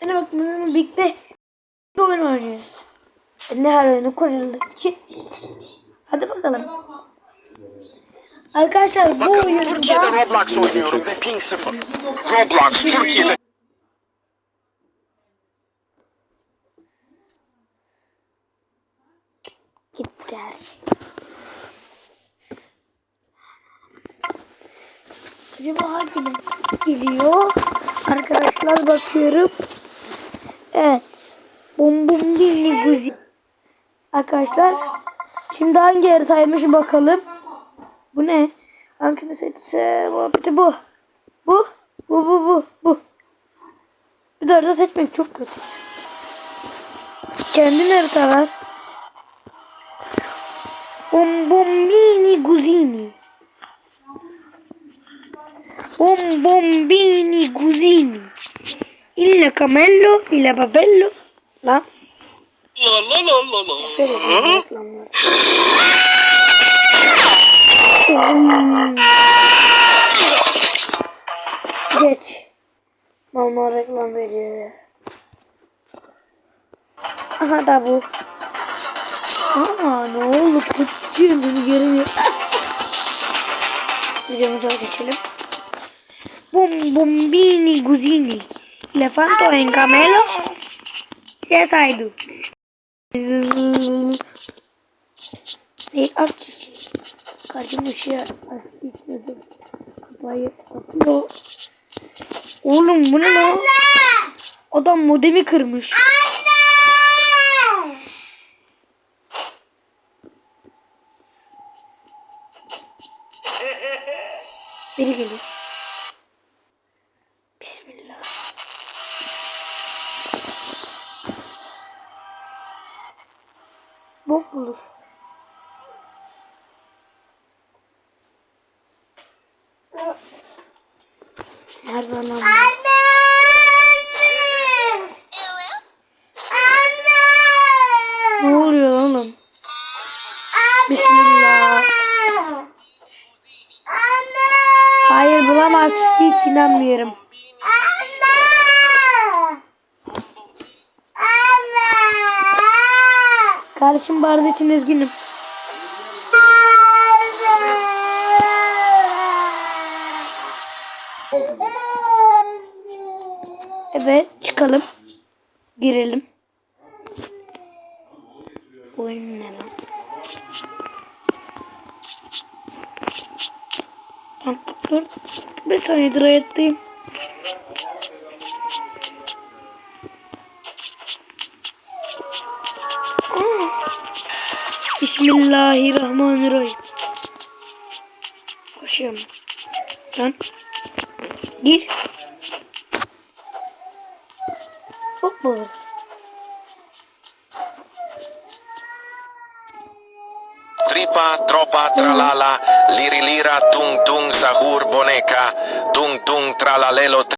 Hadi bak bununla birlikte bir oyun oynuyoruz. Ne her oyunu koyulduğu için. Hadi bakalım. Arkadaşlar bu Bakın oyunda Türkiye'de Roblox oynuyorum ve ping sıfır. Roblox Türkiye'de gitti her şey. Acaba hangi geliyor? Arkadaşlar bakıyorum. Evet. Bum bum bini guzi. Arkadaşlar şimdi hangi haritaymış bakalım. Bu ne? Hangisini seçse muhabbeti bu. Bu. Bu bu bu bu. Bir de harita seçmek çok kötü. Kendin harita ver. Bombombini guzini. Bombombini guzini. Il camello, il babello. Lan. La la la la la. Şöyle bir reklamlar. Oy. Geç. Mama reklam veriyor. Aha da bu. Aa ne oldu kutçuyum beni göremiyor. Videomuza geçelim. Bum bombini guzini. Elefanto en camelo. Yes I do. Ne aç. Karşım ışığı açtı. Kapıyor. Oğlum bu ne lan? Adam modemi kırmış. Biri geliyor. Bok bulur. Nerede lan? bu? Ne oluyor oğlum? Bismillah. Hayır bulamaz. Hiç inanmıyorum. Kardeşim bağırdığı için üzgünüm. Evet çıkalım. Girelim. Oyun ne lan? Dur. Bir saniye diretteyim. Bismillahirrahmanirrahim. Koşuyorum. Lan. Gir. Hoppa. Tripa, tropa, tralala, liri lira, tung tung, sahur, boneca, tung tung, tralalelo,